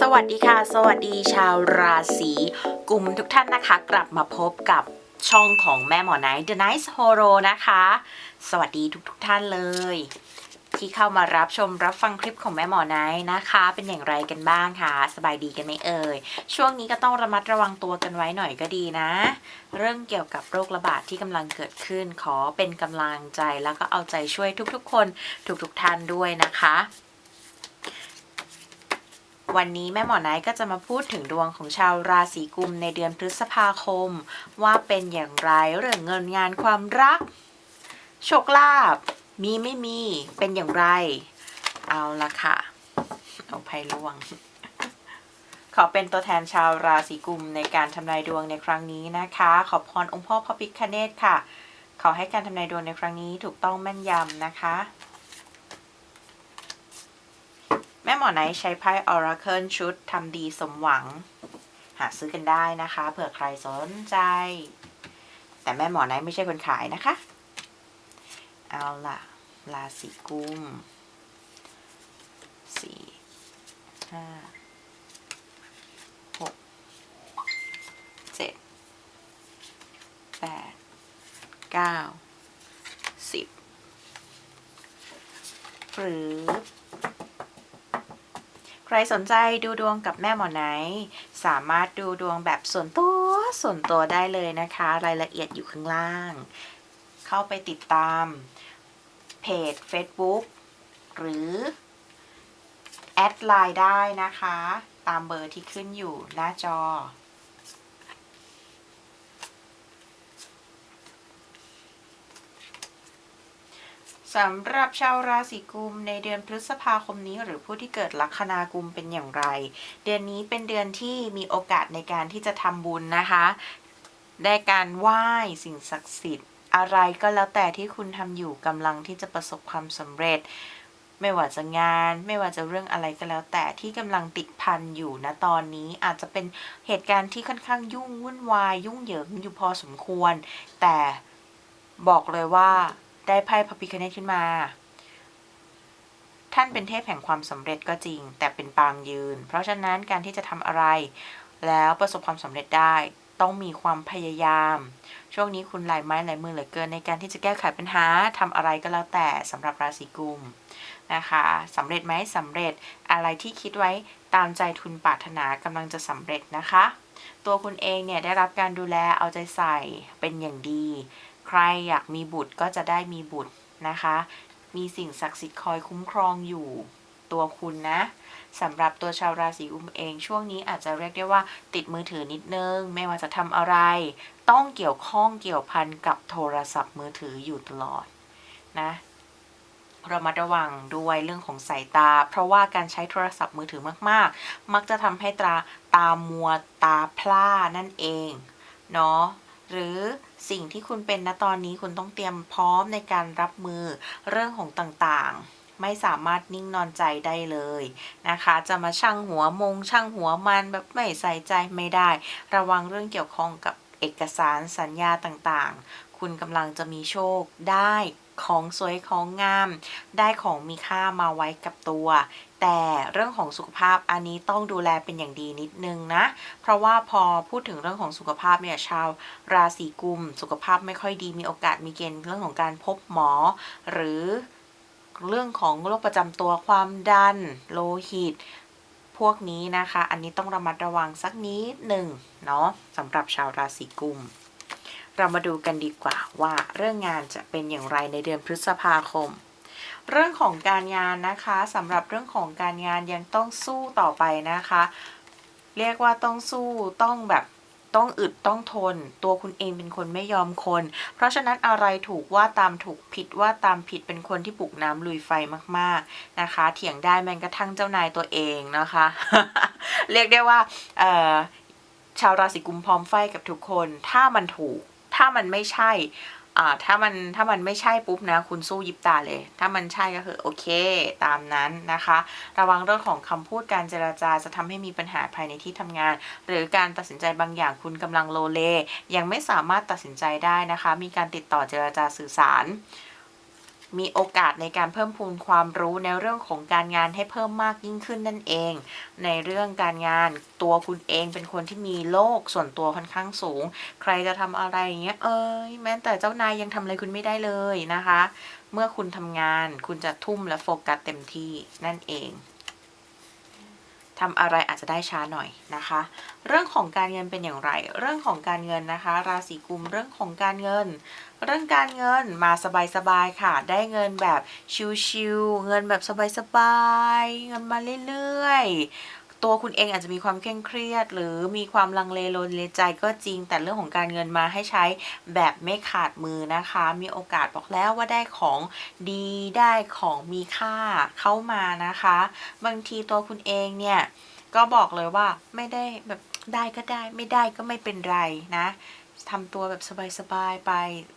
สวัสดีค่ะ สวัสดีชาวราศีกุมทุกท่านนะคะ กลับมาพบกับช่องของแม่หมอไนท์ The Nice Horo นะคะ สวัสดีทุกทท่านเลย ที่เข้ามารับชมรับฟังคลิปของแม่หมอไนท์นะคะ เป็นอย่างไรกันบ้างคะสบายดีกันไหมเอ่ย ช่วงนี้ก็ต้องระมัดระวังตัวกันไว้หน่อยก็ดีนะ เรื่องเกี่ยวกับโรคระบาดที่กำลังเกิดขึ้นขอเป็นกำลังใจแล้วก็เอาใจช่วยทุกๆ คนทุกๆท่านด้วยนะคะ วันนี้แม่หมอนท์ก็จะมาพูดถึงดวงของชาวราศีกุมในเดือนพฤษภาคม ว่าเป็นอย่างไรเรื่องเงินงานความรัก โชคลาภมีไม่มีเป็นอย่างไร เอาละค่ะเอาไพ่ลวง ขอเป็นตัวแทนชาวราศีกุมในการทำนายดวงในครั้งนี้นะคะ ขอพรองค์พ่อพระพิฆเนศค่ะ ขอให้การทำนายดวงในครั้งนี้ถูกต้องแม่นยำนะคะ แม่หมอไนท์ใช้ไพ่ Oracle ชุดทำดีสมหวัง หาซื้อกันได้นะคะ เผื่อใครสนใจ แต่แม่หมอไนท์ไม่ใช่คนขายนะคะ เอาล่ะ ราศีกุมสี่ห้าหกเจ็ดแปดเก้าสิบหรือ ใครสนใจดูดวงกับแม่หมอไหน สามารถดูดวงแบบส่วนตัวส่วนตัวได้เลยนะคะ รายละเอียดอยู่ข้างล่าง เข้าไปติดตามเพจ Facebook หรือ แอดไลน์ได้นะคะ ตามเบอร์ที่ขึ้นอยู่หน้าจอ สำหรับชาวราศีกุมในเดือนพฤษภาคมนี้หรือผู้ที่เกิดลัคนากุมเป็นอย่างไร เดือนนี้เป็นเดือนที่มีโอกาสในการที่จะทำบุญนะคะ ได้การไหว้สิ่งศักดิ์สิทธิ์ อะไรก็แล้วแต่ที่คุณทำอยู่กำลังที่จะประสบความสำเร็จ ไม่ว่าจะงาน ไม่ว่าจะเรื่องอะไรก็แล้ว แต่ที่กำลังติดพันอยู่นะตอนนี้อาจจะเป็นเหตุการณ์ที่ค่อนข้างยุ่งวุ่นวาย ยุ่งเหยิงอยู่พอสมควร แต่บอกเลยว่า ได้ไพ่พระพิคเนตขึ้นมา ท่านเป็นเทพแห่งความสำเร็จก็จริง แต่เป็นปางยืน เพราะฉะนั้นการที่จะทำอะไร แล้วประสบความสำเร็จได้ ต้องมีความพยายาม ช่วงนี้คุณหลายไม้หลายมือเหลือเกินในการที่จะแก้ไขปัญหาทำอะไรก็แล้วแต่สำหรับราศีกุมนะคะสำเร็จไหมสำเร็จอะไรที่คิดไว้ตามใจทุนปรารถนากำลังจะสำเร็จนะคะ ตัวคุณเองเนี่ยได้รับการดูแลเอาใจใส่เป็นอย่างดี ใครอยากมีบุตรก็จะได้มีบุตรนะคะ มีสิ่งศักดิ์สิทธิ์คอยคุ้มครองอยู่ตัวคุณนะสำหรับตัวชาวราศีกุมเอง ช่วงนี้อาจจะเรียกได้ว่าติดมือถือนิดนึง ไม่ว่าจะทำอะไร ต้องเกี่ยวข้องเกี่ยวพันกับโทรศัพท์มือถืออยู่ตลอดนะเรามาระวังด้วยเรื่องของสายตา เพราะว่าการใช้โทรศัพท์มือถือมาก ๆ มักจะทำให้ตาตามัวตาพร่านั่นเองเนาะหรือ สิ่งที่คุณเป็นณตอนนี้คุณต้องเตรียมพร้อมในการรับมือเรื่องของต่างๆ ไม่สามารถนิ่งนอนใจได้เลยนะคะ จะมาช่างหัวมงช่างหัวมันแบบไม่ใส่ใจไม่ได้ ระวังเรื่องเกี่ยวข้องกับเอกสารสัญญาต่างๆ คุณกำลังจะมีโชคได้ของสวยของงาม ได้ของมีค่ามาไว้กับตัว แต่เรื่องของสุขภาพอันนี้ต้องดูแลเป็นอย่างดีนิดนึงนะ เพราะว่าพอพูดถึงเรื่องของสุขภาพเนี่ยชาวราศีกุม สุขภาพไม่ค่อยดีมีโอกาสมีเกณฑ์เรื่องของการพบหมอ หรือเรื่องของโรคประจำตัวความดัน โลหิต พวกนี้นะคะ อันนี้ต้องระมัดระวังสักนิดหนึ่งเนาะสำหรับชาวราศีกุม เรามาดูกันดีกว่าว่าเรื่องงานจะเป็นอย่างไรในเดือนพฤษภาคม เรื่องของการงานนะคะสำหรับเรื่องของการงานยังต้องสู้ต่อไปนะคะ เรียกว่าต้องสู้ต้องแบบต้องอึดต้องทน ตัวคุณเองเป็นคนไม่ยอมคน เพราะฉะนั้นอะไรถูกว่าตามถูกผิดว่าตามผิดเป็นคนที่ปลุกน้ำลุยไฟมากๆนะคะ เถียงได้แม้กระทั่งเจ้านายตัวเองนะคะ เรียกได้ว่าเออชาวราศีกุมพร้อมไฟกับทุกคน ถ้ามันถูก ถ้ามันไม่ใช่ อ่าถ้ามันถ้ามันไม่ใช่ปุ๊บนะ คุณสู้ยิบตาเลย ถ้ามันใช่ก็คือโอเค ตามนั้นนะคะ ระวังเรื่องของคำพูดการเจราจาจะทำให้มีปัญหาภายในที่ทำงาน หรือการตัดสินใจบางอย่างคุณกำลังโลเล ยังไม่สามารถตัดสินใจได้นะคะ มีการติดต่อเจราจาสื่อสาร มีโอกาสในการเพิ่มพูนความรู้ในเรื่องของการงานให้เพิ่มมากยิ่งขึ้นนั่นเอง ในเรื่องการงานตัวคุณเองเป็นคนที่มีโลกส่วนตัวค่อนข้างสูง ใครจะทำอะไรอย่างเงี้ยเอ้ยแม้แต่เจ้านายยังทำอะไรคุณไม่ได้เลยนะคะ เมื่อคุณทำงานคุณจะทุ่มและโฟกัสเต็มที่นั่นเอง ทำอะไรอาจจะได้ช้าหน่อยนะคะ เรื่องของการเงินเป็นอย่างไร เรื่องของการเงินนะคะ ราศีกุมเรื่องของการเงิน เรื่องการเงินมาสบายๆค่ะ ได้เงินแบบชิวๆเงินแบบสบายๆเงินมาเรื่อยๆ ตัวคุณเองอาจจะมีความเคร่งเครียด หรือมีความลังเลโลนเลใจก็จริง แต่เรื่องของการเงินมาให้ใช้แบบไม่ขาดมือนะคะ มีโอกาสบอกแล้วว่าได้ของดีได้ของมีค่าเข้ามานะคะ บางทีตัวคุณเองเนี่ยก็บอกเลยว่าไม่ได้แบบได้ก็ได้ไม่ได้ก็ไม่เป็นไรนะ ทำตัวแบบสบายๆไป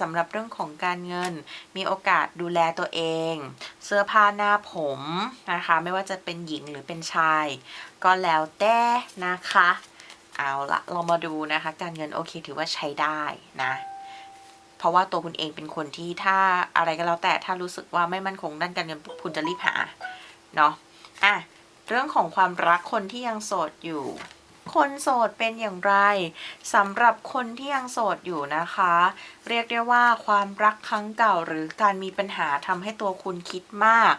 สำหรับเรื่องของการเงิน มีโอกาสดูแลตัวเอง เสื้อผ้าหน้าผมนะคะ ไม่ว่าจะเป็นหญิงหรือเป็นชาย ก็แล้วแต่นะคะ เอาละเรามาดูนะคะ การเงินโอเคถือว่าใช้ได้นะเพราะว่าตัวคุณเองเป็นคนที่ถ้าอะไรก็แล้วแต่ถ้ารู้สึกว่าไม่มั่นคงด้านการเงินคุณจะรีบหาเนาะอะเรื่องของความรักคนที่ยังโสดอยู่ คนโสดเป็นอย่างไรสำหรับคนที่ยังโสดอยู่นะคะ เรียกได้ว่าความรักครั้งเก่าหรือการมีปัญหาทำให้ตัวคุณคิดมาก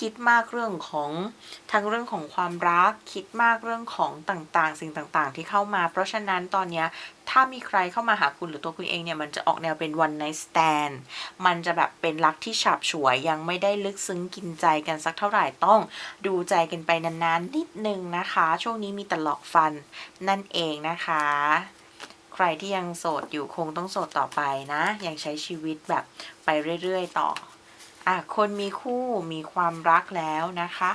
คิดมากเรื่องของทั้งเรื่องของความรัก คิดมากเรื่องของต่างๆ สิ่งต่างๆ ที่เข้ามา เพราะฉะนั้นตอนเนี้ยถ้ามีใครเข้ามาหาคุณหรือตัวคุณเองเนี่ย มันจะออกแนวเป็น one night stand มันจะแบบเป็นรักที่ฉับฉวยยังไม่ได้ลึกซึ้งกินใจกันสักเท่าไหร่ต้องดูใจกันไปนานๆนิดนึงนะคะ ช่วงนี้มีแต่หลอกฟันนั่นเองนะคะ ใครที่ยังโสดอยู่คงต้องโสดต่อไปนะ ยังใช้ชีวิตแบบไปเรื่อยๆต่อ อะคนมีคู่มีความรักแล้วนะคะ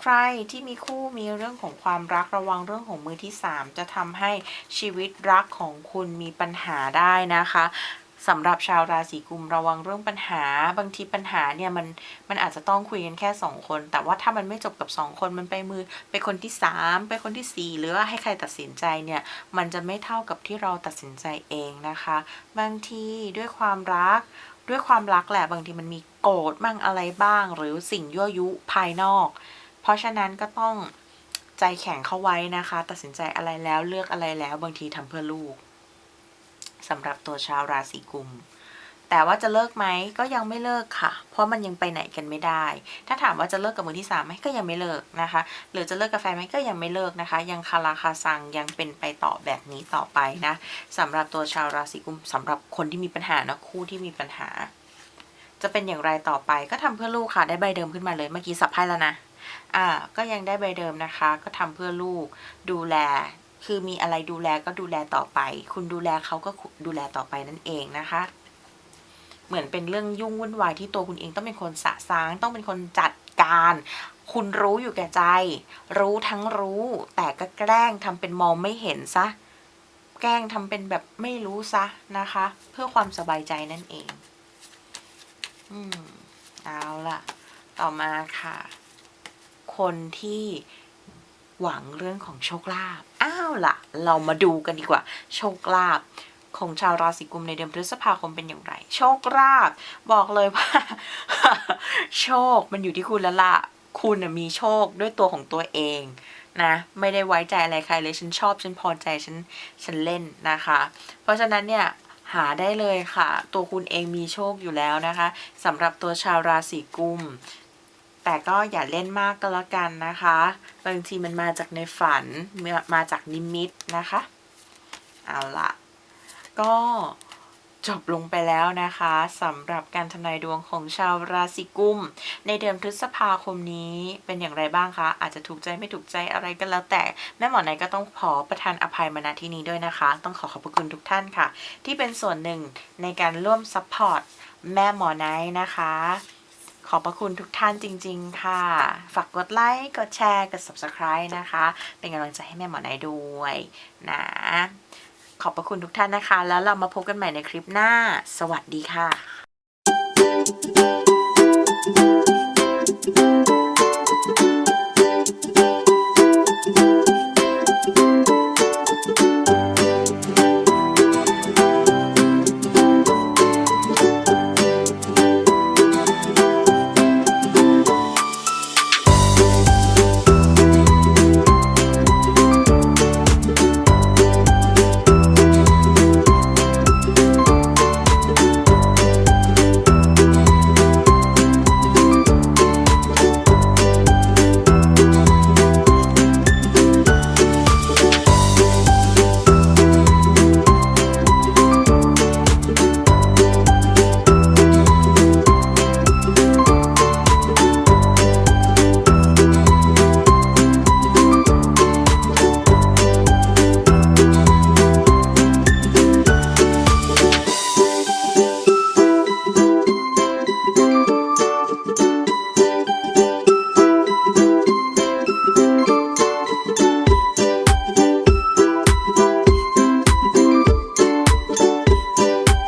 ใครที่มีคู่มีเรื่องของความรักระวังเรื่องของมือที่ 3 จะทำให้ชีวิตรักของคุณมีปัญหาได้นะคะสำหรับชาวราศีกุมระวังเรื่องปัญหา บางทีปัญหาเนี่ยมันมันอาจจะต้องคุยกันแค่2คน แต่ว่าถ้ามันไม่จบกับ2คนมันไปมือไปคนที่3ไปคนที่4หรือว่าให้ใครตัดสินใจเนี่ยมันจะไม่เท่ากับที่เราตัดสินใจเองนะคะ บางทีด้วยความรักด้วยความรักแหละบางทีมันมี โกรธบ้างอะไรบ้าง หรือสิ่งยั่วยุภายนอก เพราะฉะนั้นก็ต้องใจแข็งเข้าไว้นะคะ ตัดสินใจอะไรแล้วเลือกอะไรแล้วบางทีทำเพื่อลูกสำหรับตัวชาวราศีกุม แต่ว่าจะเลิกไหมก็ยังไม่เลิกค่ะ เพราะมันยังไปไหนกันไม่ได้ ถ้าถามว่าจะเลิกกับมือที่สามไหมก็ยังไม่เลิกนะคะ หรือจะเลิกกับแฟนไหมก็ยังไม่เลิกนะคะ ยังคาราคาซังยังเป็นไปต่อแบบนี้ต่อไปนะสำหรับตัวชาวราศีกุมสำหรับคนที่มีปัญหานะคู่ที่มีปัญหา จะเป็นอย่างไรต่อไปก็ทำเพื่อลูกค่ะ ได้ใบเดิมขึ้นมาเลยเมื่อกี้สับไพ่แล้วนะ อ่า ก็ยังได้ใบเดิมนะคะ ก็ทำเพื่อลูกดูแล คือมีอะไรดูแลก็ดูแลต่อไป คุณดูแลเขาก็ดูแลต่อไปนั่นเองนะคะ เหมือนเป็นเรื่องยุ่งวุ่นวายที่ตัวคุณเองต้องเป็นคนสะสาง ต้องเป็นคนจัดการ คุณรู้อยู่แก่ใจ รู้ทั้งรู้ แต่ก็แกล้งทำเป็นมองไม่เห็นซะ แกล้งทำเป็นแบบไม่รู้ซะนะคะ เพื่อความสบายใจนั่นเอง อืมเอาล่ะ ต่อมาค่ะ คนที่หวังเรื่องของโชคลาภ อ้าวล่ะ เรามาดูกันดีกว่า โชคลาภของชาวราศีกุมในเดือนพฤษภาคมเป็นอย่างไร โชคลาภบอกเลยว่า โชคมันอยู่ที่คุณแล้วล่ะ คุณมีโชคด้วยตัวของตัวเองนะไม่ได้ไว้ใจอะไรใครเลยฉันชอบฉันพอใจฉันฉันเล่นนะคะ เพราะฉะนั้นเนี่ย หาได้เลยค่ะ ตัวคุณเองมีโชคอยู่แล้วนะคะสำหรับตัวชาวราศีกุม แต่ก็อย่าเล่นมากก็แล้วกันนะคะ บางทีมันมาจากในฝันมาจากนิมิตนะคะ เอาละก็ จบลงไปแล้วนะคะสำหรับการทำนายดวงของชาวราศีกุม ในเดือนพฤษภาคมนี้เป็นอย่างไรบ้างคะ อาจจะถูกใจไม่ถูกใจอะไรก็แล้วแต่ แม่หมอไหนก็ต้องขอประทานอภัยมาณที่นี้ด้วยนะคะ ต้องขอขอบพระคุณทุกท่านค่ะ ที่เป็นส่วนหนึ่งในการร่วมซัพพอร์ตแม่หมอไนนะคะ ขอบพระคุณทุกท่านจริง ๆ ค่ะ ฝากกดไลค์กดแชร์กด subscribe นะคะ เป็นกำลังใจให้แม่หมอไนด้วยนะ ขอบพระคุณทุกท่านนะคะ แล้วเรามาพบกันใหม่ในคลิปหน้า สวัสดีค่ะ